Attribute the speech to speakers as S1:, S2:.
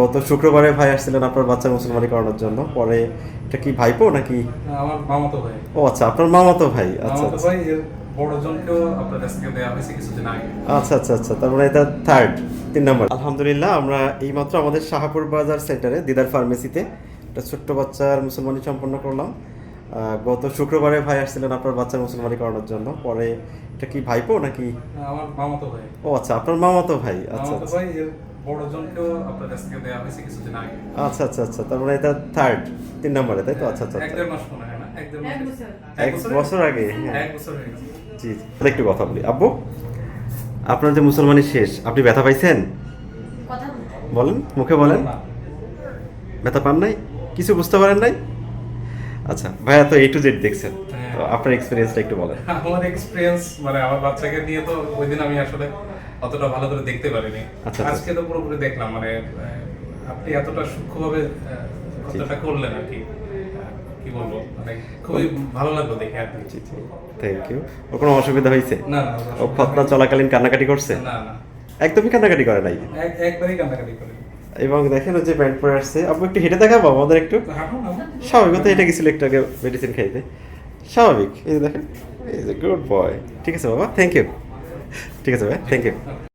S1: গত শুক্রবারে ভাই আসছিলেন আপনার বাচ্চার মুসলমানি করানোর জন্য। পরে এটা কি ভাইপো নাকি?
S2: আমার মামাতো ভাই।
S1: ও আচ্ছা আপনার মামাতো ভাই। আচ্ছা আচ্ছা।
S2: ভাই
S1: আচ্ছা আচ্ছা আচ্ছা তার মানে এটা থার্ড তিন নম্বর। আলহামদুলিল্লাহ আমরা এইমাত্র আমাদের শাহাপুর বাজার সেন্টারে দিদার ফার্মেসিতে একটা ছোট্ট বাচ্চার মুসলমানি সম্পন্ন করলাম। গত শুক্রবারে ভাই আসছিলেন আপনার বাচ্চার মুসলমানি করানোর জন্য। পরে এটা কি ভাইপো নাকি?
S2: আমার মামাতো ভাই।
S1: ও আচ্ছা আপনার মামাতো ভাই। আচ্ছা আচ্ছা।
S2: ভাই আপনার কাছ থেকে দেওয়া হয়েছে কিছুদিন আগে।
S1: আচ্ছা আচ্ছা আচ্ছা তার মানে এটা থার্ড তিন নম্বরে তাই তো? আচ্ছা আচ্ছা
S2: এক
S1: আচ্ছা
S2: দেড় মাস মনে হয় না এক দেড় মাস
S3: এক বছর।
S1: আগে হ্যাঁ।
S2: এক বছর হয়ে গেছে।
S1: জি জি। একটু কথা বলি। আব্বু আপনার যে মুসলমানি শেষ আপনি ব্যথা পাইছেন? বলেন। মুখে বলেন। ব্যথা পান নাই? কিছু বুঝতে পারেন নাই? আচ্ছা ভাইয়া তো এই টু জেড দেখছেন
S2: হ্যাঁ।
S1: তো আপনার এক্সপিরিয়েন্সটা একটু বলেন।
S2: আমার এক্সপিরিয়েন্স মানে আমার বাচ্চাকে নিয়ে তো ওই দিন আমি আসলে অতটা ভালো করে দেখতে পারিনি।
S1: আচ্ছা, আচ্ছা।
S2: আজকে তো পুরোপুরি দেখলাম মানে আপনি এতটা সূক্ষ্মভাবে কথাটা করলেন আর কি। কি বলব? মানে খুবই ভালো লাগল দেখে আর কি।
S1: জি জি। থ্যাংক ইউ কোনো অসুবিধা হয়েছে?
S2: না না
S1: ও খতনা চলাকালীন কান্নাকাটি করছে?
S2: না না।
S1: একদমই কান্নাকাটি করে নাই?
S2: একবারই কান্নাকাটি করে।
S1: এবং দেখেন যে প্যান্ট পরে আসছে। আপু একটু হেঁটে দেখাবো আমাদের একটু? স্বাভাবিক তো এটা গেছিল একটু আগে মেডিসিন খাইতে। স্বাভাবিক। এই দেখেন গুড বয় ঠিক আছে বাবা থ্যাংক ইউ ঠিক আছে ভাই থ্যাংক ইউ